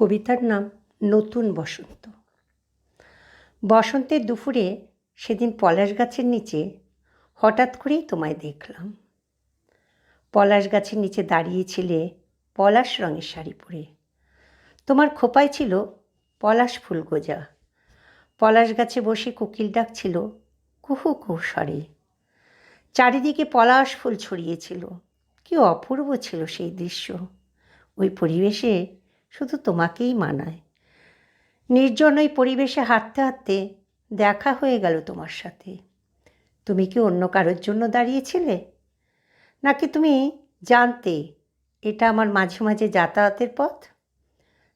কবিতার নাম নতুন বসন্ত। বসন্তের দুপুরে সেদিন পলাশ গাছের নিচে হঠাৎ করেই তোমায় দেখলাম। পলাশ গাছের নিচে দাঁড়িয়েছিলে পলাশ রঙের শাড়ি পরে। তোমার খোপায় ছিল পলাশ ফুল গোজা। পলাশ গাছে বসে কোকিল ডাকছিল, কুহু কুহু স্বরে। চারিদিকে পলাশ ফুল ছড়িয়েছিল। কি অপূর্ব ছিল সেই দৃশ্য। ওই পরিবেশে শুধু তোমাকেই মানায়। নির্জন ওই পরিবেশে হাঁটতে হাঁটতে দেখা হয়ে গেল তোমার সাথে। তুমি কি অন্য কারোর জন্য দাঁড়িয়েছিলে? নাকি তুমি জানতে এটা আমার মাঝে মাঝে যাতায়াতের পথ?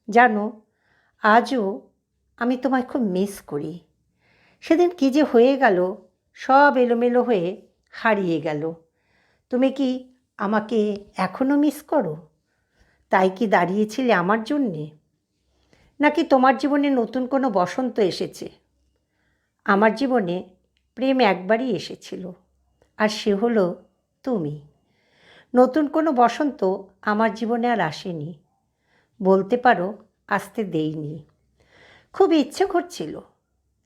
জানো, আজও আমি তোমায় খুব মিস করি। সেদিন কী যে হয়ে গেল, সব এলোমেলো হয়ে হারিয়ে গেল। তুমি কি আমাকে এখনও মিস করো? তাই কি দাঁড়িয়েছিলে আমার জন্যে? নাকি তোমার জীবনে নতুন কোনো বসন্ত এসেছে? আমার জীবনে প্রেম একবারই এসেছিল, আর সে হলো তুমি। নতুন কোনো বসন্ত আমার জীবনে আর আসেনি, বলতে পারো আসতে দেইনি। খুব ইচ্ছে করছিল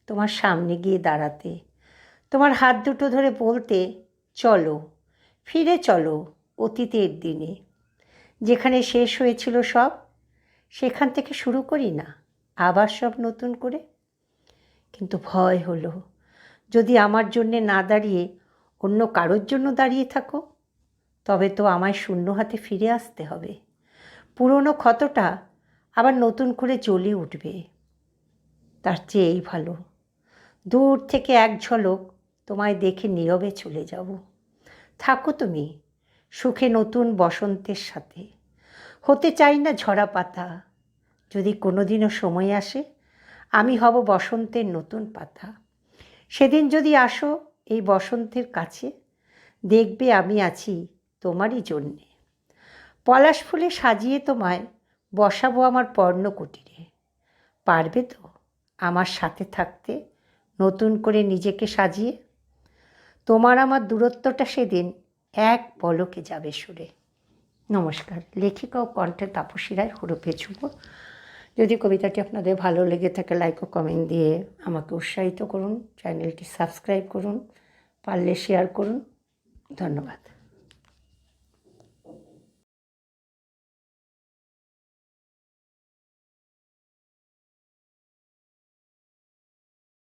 তোমার সামনে গিয়ে দাঁড়াতে, তোমার হাত দুটো ধরে বলতে, চলো, ফিরে চলো অতীতের দিনে। যেখানে শেষ হয়েছিল সব, সেখান থেকে শুরু করি না, আবার সব নতুন করে। কিন্তু ভয় হলো, যদি আমার জন্যে না দাঁড়িয়ে অন্য কারোর জন্য দাঁড়িয়ে থাকো, তবে তো আমায় শূন্য হাতে ফিরে আসতে হবে। পুরনো ক্ষতটা আবার নতুন করে জ্বলে উঠবে। তার চেয়ে এই ভালো, দূর থেকে এক ঝলক তোমায় দেখে নীরবে চলে যাব। থাকো তুমি সুখে নতুন বসন্তের সাথে। হতে চাই না ঝরা পাতা, যদি কোনো দিনও সময় আসে, আমি হব বসন্তের নতুন পাতা। সেদিন যদি আসো এই বসন্তের কাছে, দেখবে আমি আছি তোমারই জন্যে। পলাশ ফুলে সাজিয়ে তোমায় বসাবো আমার পর্ণ কুটিরে পারবে তো আমার সাথে থাকতে নতুন করে নিজেকে সাজিয়ে? তোমার আমার দূরত্বটা সেদিন এক পলকে যাবে সুরে। নমস্কার, লেখিকা ও কণ্ঠে তাপসী রায় হুরুপে ছুব যদি কবিতাটি আপনাদের ভালো লেগে থাকে লাইক ও কমেন্ট দিয়ে আমাকে উৎসাহিত করুন চ্যানেলটি সাবস্ক্রাইব করুন, পারলে শেয়ার করুন। ধন্যবাদ।